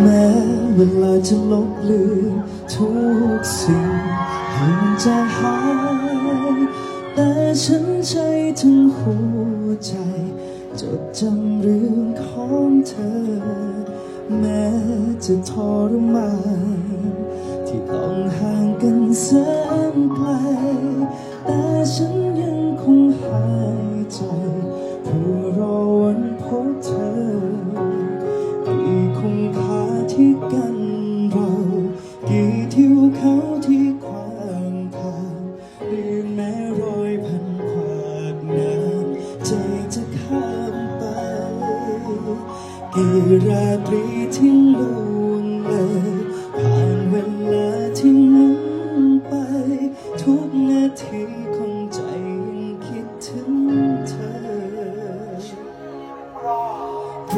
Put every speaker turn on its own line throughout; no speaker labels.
แม้เวลาจะลบเลือนทุกสิ่งให้มันจางหาย แต่ฉันใช้ทั้งหัวใจ จดจำเรื่องของเธอ แม้จะทรมานที่ต้องห่างกันแสนไกล แต่ฉันยังคงหายใจเพื่อรอวันพบเธอ ราตรีที่ล่วงเลยผ่านเวลาที่มุนไป ทุกนาทีของใจยังคิดถึงเธอ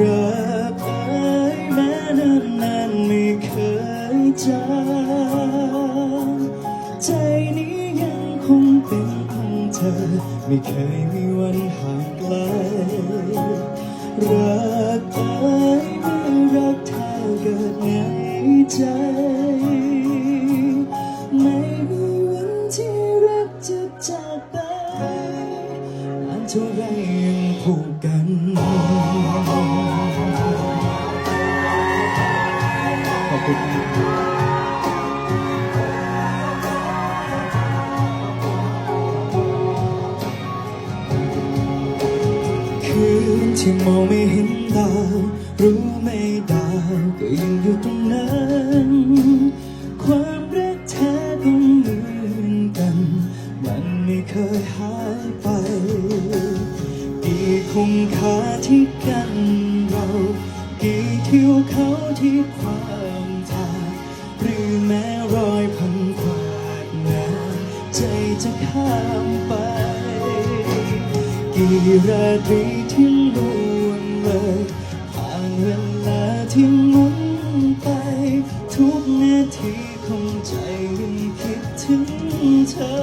รักเอ้ยแม้นานนานไม่เคยจางใจนี้ยังคงเป็นของเธอ ไม่เคยมีวันห่างไกลรัก ใจ ไม่มีวันที่รักจะจากไปนานเท่าไรยังผูกกันขอบคุณคืนที่มองไม่เห็นดาว รู้ไม่ดาวก็ยังอยู่ตรงนั้น ความรักแท้ก็เหมือนกัน มันไม่เคยหายไป กี่คงคาที่กันเรา กี่เทิวเขาที่ขวางทาหรือแม้รอยพันขวากน้ำใจจะข้ามไป กี่ราตรีที่ล่วงเลย เวลาที่หมุนไป ทุกนาทีของใจยังคิดถึงเธอ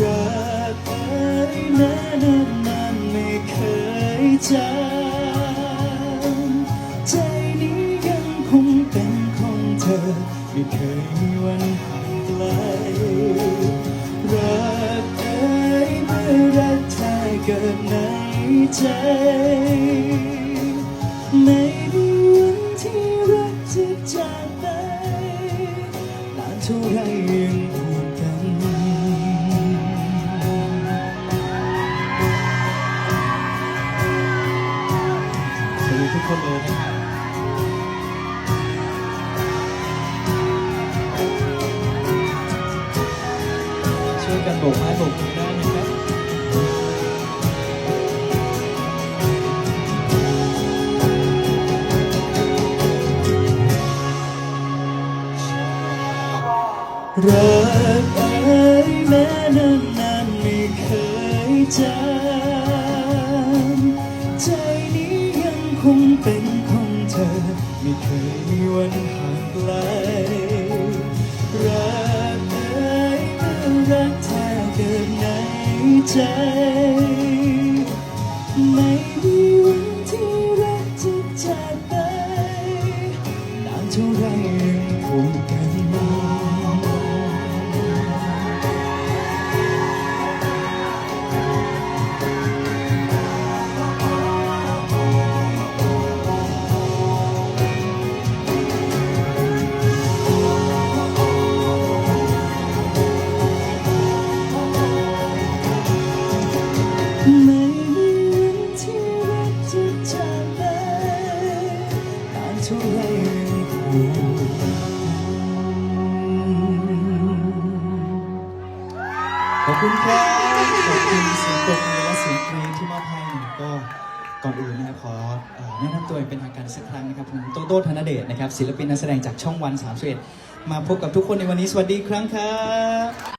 รักเอ้ยแม้นานนานไม่เคยจางใจนี้ยังคงเป็นของเธอ ไม่เคยมีวันห่างไกล รักเอ้ยเมื่อรักเธอเกิดใน ใจ ไม่มีวันที่รักจะจากไปนานเท่าไรยังผูกกัน สวัสดีทุกคนเลยนะครับช่วยกันโบกไม้โบกมือได้นะครับ รักเอ้ยแม้นานนานๆไม่เคยจางใจนี้ยังคงเป็นของเธอ ไม่เคยมีวันห่างไกลรักเอ้ยเมื่อรักแท้เกิดในใจ คุณครับขอบคุณเสียงปรบมือและเสียงเพลงที่มอบให้ก็ก่อนอื่นนะครับขอเอ่อแนะนำตัวองเป็นทางการสักครั้งนะครับผมโตโต้ธนเดชนะครับศิลปินนักแสดงจากช่องวัน31มาพบกับทุกคนในวันนี้สวัสดีครั้งครับ